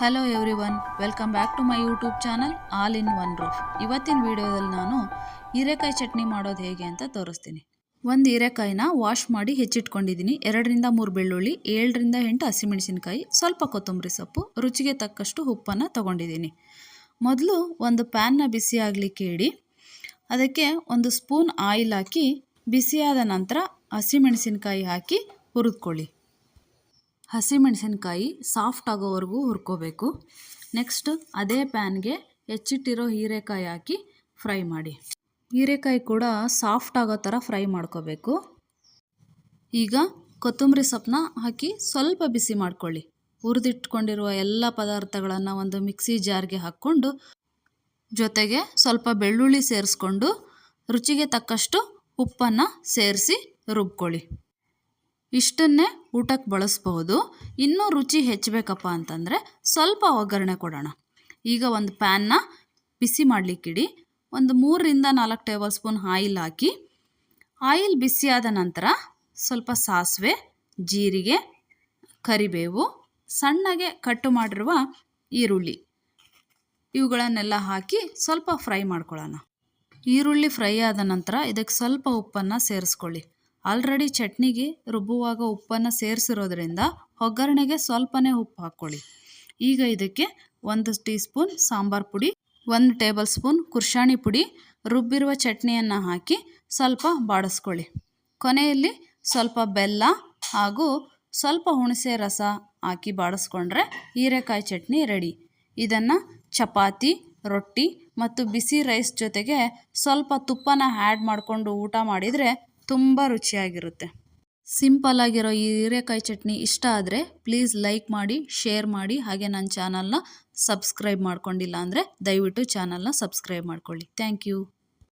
Hello everyone welcome back to my YouTube channel all in one roof ಇವತ್ತಿನ ವಿಡಿಯೋದಲ್ಲಿ ನಾನು ಹೀರೆಕಾಯಿ ಚಟ್ನಿ ಮಾಡೋದು ಹೇಗೆ ಅಂತ ತೋರಿಸ್ತೀನಿ. ಒಂದು ಹೀರೆಕಾಯಿನ ವಾಶ್ ಮಾಡಿ ಹೆಚ್ಚಿಟ್ಕೊಂಡಿದ್ದೀನಿ. ಎರಡರಿಂದ ಮೂರು ಬೆಳ್ಳುಳ್ಳಿ, ಏಳರಿಂದ ಎಂಟು ಹಸಿಮೆಣಸಿನಕಾಯಿ, ಸ್ವಲ್ಪ ಕೊತ್ತಂಬರಿ ಸೊಪ್ಪು, ರುಚಿಗೆ ತಕ್ಕಷ್ಟು ಉಪ್ಪನ್ನು ತೊಗೊಂಡಿದ್ದೀನಿ. ಮೊದಲು ಒಂದು ಪ್ಯಾನ್ನ ಬಿಸಿ ಆಗಲಿಕ್ಕೆ ಇಡಿ, ಅದಕ್ಕೆ ಒಂದು ಸ್ಪೂನ್ ಆಯಿಲ್ ಹಾಕಿ, ಬಿಸಿಯಾದ ನಂತರ ಹಸಿಮೆಣಸಿನಕಾಯಿ ಹಾಕಿ ಹುರಿದ್ಕೊಳ್ಳಿ. ಹಸಿಮೆಣಸಿನ್ಕಾಯಿ ಸಾಫ್ಟ್ ಆಗೋವರೆಗೂ ಹುರ್ಕೋಬೇಕು. ನೆಕ್ಸ್ಟ್ ಅದೇ ಪ್ಯಾನ್ಗೆ ಹೆಚ್ಚಿಟ್ಟಿರೋ ಹೀರೆಕಾಯಿ ಹಾಕಿ ಫ್ರೈ ಮಾಡಿ. ಹೀರೆಕಾಯಿ ಕೂಡ ಸಾಫ್ಟ್ ಆಗೋ ಥರ ಫ್ರೈ ಮಾಡ್ಕೋಬೇಕು. ಈಗ ಕೊತ್ತಂಬರಿ ಸೊಪ್ಪನ್ನ ಹಾಕಿ ಸ್ವಲ್ಪ ಬಿಸಿ ಮಾಡ್ಕೊಳ್ಳಿ. ಹುರಿದಿಟ್ಕೊಂಡಿರುವ ಎಲ್ಲ ಪದಾರ್ಥಗಳನ್ನು ಒಂದು ಮಿಕ್ಸಿ ಜಾರ್ಗೆ ಹಾಕ್ಕೊಂಡು ಜೊತೆಗೆ ಸ್ವಲ್ಪ ಬೆಳ್ಳುಳ್ಳಿ ಸೇರಿಸ್ಕೊಂಡು ರುಚಿಗೆ ತಕ್ಕಷ್ಟು ಉಪ್ಪನ್ನು ಸೇರಿಸಿ ರುಬ್ಕೊಳ್ಳಿ. ಇಷ್ಟನ್ನೇ ಊಟಕ್ಕೆ ಬಳಸ್ಬಹುದು ಇನ್ನೂ ರುಚಿ ಹೆಚ್ಚಬೇಕಪ್ಪ ಅಂತಂದರೆ ಸ್ವಲ್ಪ ಒಗ್ಗರಣೆ ಕೊಡೋಣ. ಈಗ ಒಂದು ಪ್ಯಾನ್ನ ಬಿಸಿ ಮಾಡಲಿಕ್ಕಿಡಿ. ಒಂದು ಮೂರರಿಂದ ನಾಲ್ಕು ಟೇಬಲ್ ಸ್ಪೂನ್ ಆಯಿಲ್ ಹಾಕಿ. ಆಯಿಲ್ ಬಿಸಿಯಾದ ನಂತರ ಸ್ವಲ್ಪ ಸಾಸಿವೆ, ಜೀರಿಗೆ, ಕರಿಬೇವು, ಸಣ್ಣಗೆ ಕಟ್ಟು ಮಾಡಿರುವ ಈರುಳ್ಳಿ. ಇವುಗಳನ್ನೆಲ್ಲ ಹಾಕಿ ಸ್ವಲ್ಪ ಫ್ರೈ ಮಾಡ್ಕೊಳ್ಳೋಣ. ಈರುಳ್ಳಿ ಫ್ರೈ ಆದ ನಂತರ ಇದಕ್ಕೆ ಸ್ವಲ್ಪ ಉಪ್ಪನ್ನು ಸೇರಿಸ್ಕೊಳ್ಳಿ. ಆಲ್ರೆಡಿ ಚಟ್ನಿಗೆ ರುಬ್ಬುವಾಗ ಉಪ್ಪನ್ನು ಸೇರಿಸಿರೋದ್ರಿಂದ ಒಗ್ಗರಣೆಗೆ ಸ್ವಲ್ಪನೇ ಉಪ್ಪು ಹಾಕ್ಕೊಳ್ಳಿ. ಈಗ ಇದಕ್ಕೆ ಒಂದು ಟೀ ಸ್ಪೂನ್ ಸಾಂಬಾರು ಪುಡಿ, ಒಂದು ಟೇಬಲ್ ಸ್ಪೂನ್ ಕುರ್ಷಾಣಿ ಪುಡಿ, ರುಬ್ಬಿರುವ ಚಟ್ನಿಯನ್ನು ಹಾಕಿ ಸ್ವಲ್ಪ ಬಾಡಿಸ್ಕೊಳ್ಳಿ. ಕೊನೆಯಲ್ಲಿ ಸ್ವಲ್ಪ ಬೆಲ್ಲ ಹಾಗೂ ಸ್ವಲ್ಪ ಹುಣಸೆ ರಸ ಹಾಕಿ ಬಾಡಿಸ್ಕೊಂಡ್ರೆ ಹೀರೆಕಾಯಿ ಚಟ್ನಿ ರೆಡಿ. ಇದನ್ನು ಚಪಾತಿ, ರೊಟ್ಟಿ ಮತ್ತು ಬಿಸಿ ರೈಸ್ ಜೊತೆಗೆ ಸ್ವಲ್ಪ ತುಪ್ಪನ ಆ್ಯಡ್ ಮಾಡಿಕೊಂಡು ಊಟ ಮಾಡಿದರೆ ತುಂಬ ರುಚಿಯಾಗಿರುತ್ತೆ. ಸಿಂಪಲ್ ಆಗಿರೋ ಈ ಹೀರೆಕಾಯಿ ಚಟ್ನಿ ಇಷ್ಟ ಆದರೆ ಪ್ಲೀಸ್ ಲೈಕ್ ಮಾಡಿ, ಶೇರ್ ಮಾಡಿ, ಹಾಗೆ ನನ್ನ ಚಾನಲ್ನ ಸಬ್ಸ್ಕ್ರೈಬ್ ಮಾಡ್ಕೊಂಡಿಲ್ಲ ಅಂದರೆ ದಯವಿಟ್ಟು ಚಾನಲ್ನ ಸಬ್ಸ್ಕ್ರೈಬ್ ಮಾಡ್ಕೊಳ್ಳಿ. Thank you.